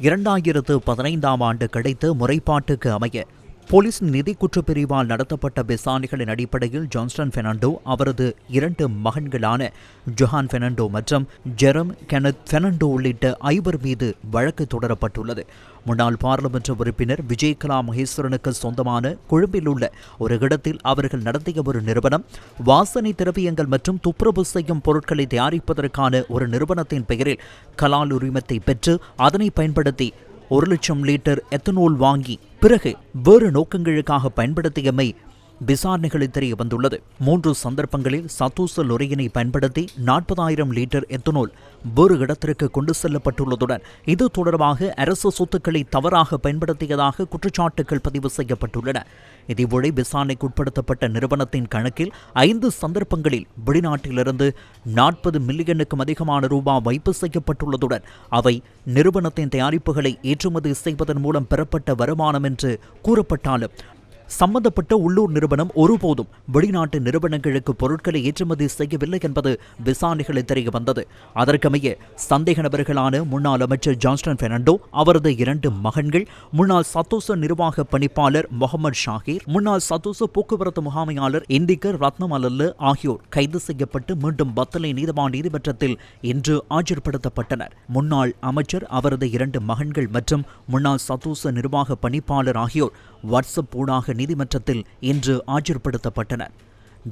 இரண்டாயிரத்து பதினைந்தாம் ஆண்டு கிடைத்த முறைப்பாட்டுக்கு அமைய போலீஸ் நிதி குற்றப்பிரிவால் நடத்தப்பட்ட விசாரணைகளின் அடிப்படையில் ஜான்ஸ்டன் பெர்னாண்டோ அவரது இரண்டு மகன்களான ஜொஹான் பெர்னாண்டோ மற்றும் ஜெரம் கெனத் பெர்னாண்டோ உள்ளிட்ட ஐவர் மீது வழக்கு தொடரப்பட்டுள்ளது. முன்னாள் பாராளுமன்ற உறுப்பினர் விஜயகலா மகேஸ்வரனுக்கு சொந்தமான கொழும்பில் உள்ள ஒரு இடத்தில் அவர்கள் நடத்திய ஒரு நிறுவனம் வாசனை திரவியங்கள் மற்றும் துப்புரவு செய்யும் பொருட்களை தயாரிப்பதற்கான ஒரு நிறுவனத்தின் பெயரில் கலால் உரிமத்தை பெற்று அதனை பயன்படுத்தி ஒரு லட்சம் லிட்டர் எத்தனால் வாங்கி பிறகு வேறு நோக்கங்களுக்காக பயன்படுத்தியமை விசாரணைகளில் தெரிய வந்துள்ளது. மூன்று சந்தர்ப்பங்களில் சத்தூச லொரியினை பயன்படுத்தி நாற்பதாயிரம் லிட்டர் எத்தனோல் வேறு இடத்திற்கு கொண்டு செல்லப்பட்டுள்ளதுடன் இது தொடர்பாக அரசு சொத்துக்களை தவறாக பயன்படுத்தியதாக குற்றச்சாட்டுகள் பதிவு செய்யப்பட்டுள்ளன. இதேவேளை விசாரணைக்கு உட்படுத்தப்பட்ட நிறுவனத்தின் கணக்கில் ஐந்து சந்தர்ப்பங்களில் வெளிநாட்டிலிருந்து நாற்பது மில்லியனுக்கும் அதிகமான ரூபாய் வைப்பு செய்யப்பட்டுள்ளதுடன் அவை நிறுவனத்தின் தயாரிப்புகளை ஏற்றுமதி செய்வதன் மூலம் பெறப்பட்ட வருமானம் என்று கூறப்பட்டாலும் சம்பந்தப்பட்ட உள்ளூர் நிறுவனம் ஒருபோதும் வெளிநாட்டு நிறுவனங்களுக்கு பொருட்களை ஏற்றுமதி செய்யவில்லை என்பது விசாரணைகளில் தெரிய வந்தது. அதற்கமைய சந்தேக நபர்களான முன்னாள் அமைச்சர் ஜான்ஸ்டன் பெர்னாண்டோ அவரது இரண்டு மகன்கள் முன்னாள் சத்தோச நிர்வாக பணிப்பாளர் முகமது ஷாஹீர் முன்னாள் சத்தோச போக்குவரத்து முகாமையாளர் இந்திகர் ரத்னம் ஆகியோர் கைது செய்யப்பட்டு மீண்டும் பத்தலை நீதவான் நீதிமன்றத்தில் இன்று ஆஜர்படுத்தப்பட்டனர். முன்னாள் அமைச்சர் அவரது இரண்டு மகன்கள் மற்றும் முன்னாள் சத்தோச நிர்வாக பணிப்பாளர் ஆகியோர் வாட்ஸ்அப் ஊடாக நீதிமன்றத்தில் இன்று ஆஜர்படுத்தப்பட்டனர்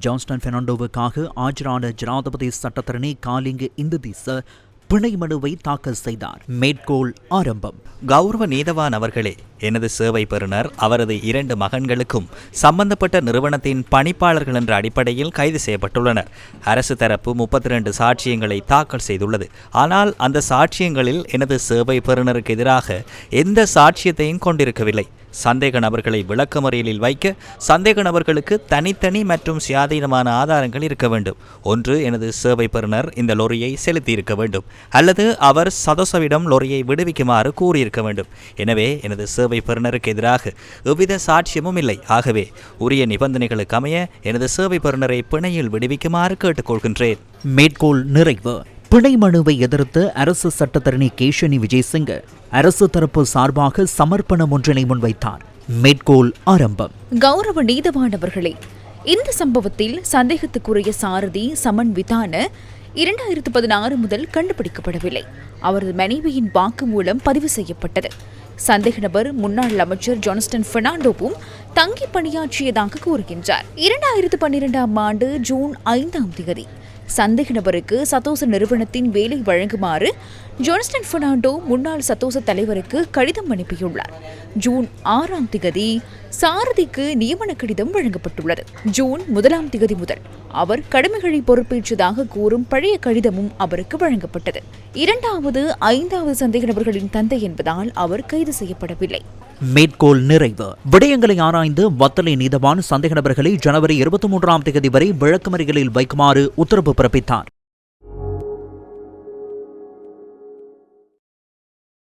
ஜான்ஸ்டன் பெர்னாண்டோவுக்காக ஆஜரான ஜனாதிபதி சட்டத்தரணி காலிங்கு இந்துதீச பிணை மனுவை தாக்கல் செய்தார். மேற்கோள் ஆரம்பம். கௌரவ நீதவான் அவர்களே எனது சேவை பெறுநர் அவரது இரண்டு மகன்களுக்கும் சம்பந்தப்பட்ட நிறுவனத்தின் பணிப்பாளர்கள் என்ற அடிப்படையில் கைது செய்யப்பட்டுள்ளனர். அரசு தரப்பு முப்பத்தி ரெண்டு சாட்சியங்களை தாக்கல் செய்துள்ளது. ஆனால் அந்த சாட்சியங்களில் எனது சேவை பெறுநருக்கு எதிராக எந்த சாட்சியத்தையும் கொண்டிருக்கவில்லை. சந்தேக நபர்களை விளக்கமறியலில் வைக்க சந்தேக நபர்களுக்கு தனித்தனி மற்றும் சுயாதீனமான ஆதாரங்கள் இருக்க வேண்டும். ஒன்று எனது சேவை பெறுநர் இந்த லொரியை செலுத்தியிருக்க வேண்டும். அல்லது அவர் சதோசவிடம் லொரியை விடுவிக்குமாறு கூறியிருக்க வேண்டும். எனவே எனது சேவை பெறுநருக்கு எதிராக எவ்வித சாட்சியமும் இல்லை. ஆகவே உரிய நிபந்தனைகளுக்கு அமைய எனது சேவை பெறுநரை பிணையில் விடுவிக்குமாறு கேட்டுக்கொள்கின்றேன். மேற்கோள் நிறைவு. பிணை மனுவை எதிர்த்து அரசு சட்டத்தரணி கேஷனி விஜயசிங்க அரசு தரப்பு சார்பாக சமர்ப்பணம் ஒன்றினை முன்வைத்தார். மேற்கோள் ஆரம்பம். கௌரவ நீதவானவர்களே இந்த சம்பவத்தில் சந்தேகத்துக்குரிய சாரதி சமன் விதான இரண்டாயிரத்து பதினாறு முதல் கண்டுபிடிக்கப்படவில்லை. அவரது மனைவியின் வாக்குமூலம் பதிவு செய்யப்பட்டது. சந்தேக நபர் முன்னாள் அமைச்சர் ஜான்ஸ்டன் பெர்னாண்டோவும் தங்கி பணியாற்றியதாக கூறுகின்றார். இரண்டாயிரத்து பன்னிரெண்டாம் ஆண்டு ஜூன் ஐந்தாம் தேதி சந்தேக நபருக்கு சதோச நிறுவனத்தின் வேலை வழங்குமாறு ஜோன்ஸ்டன் பெர்னாண்டோ முன்னாள் சதோச தலைவருக்கு கடிதம் அனுப்பியுள்ளார். ஜூன் ஆறாம் திகதி சாரதிக்கு நியமன கடிதம் வழங்கப்பட்டுள்ளது. ஜூன் முதலாம் திகதி முதல் அவர் கடமைகளை பொறுப்பேற்றதாக கூறும் பழைய கடிதமும் அவருக்கு வழங்கப்பட்டது. இரண்டாவது ஐந்தாவது சந்தேக நபர்களின் தந்தை என்பதால் அவர் கைது செய்யப்படவில்லை. மேற்கோள் நிறைவு. விடயங்களை ஆராய்ந்து வத்தலை நீதவான் சந்தேக நபர்களை ஜனவரி இருபத்தி மூன்றாம் தேதி வரை விளக்கமறிகளில் வைக்குமாறு உத்தரவு பிறப்பித்தார்.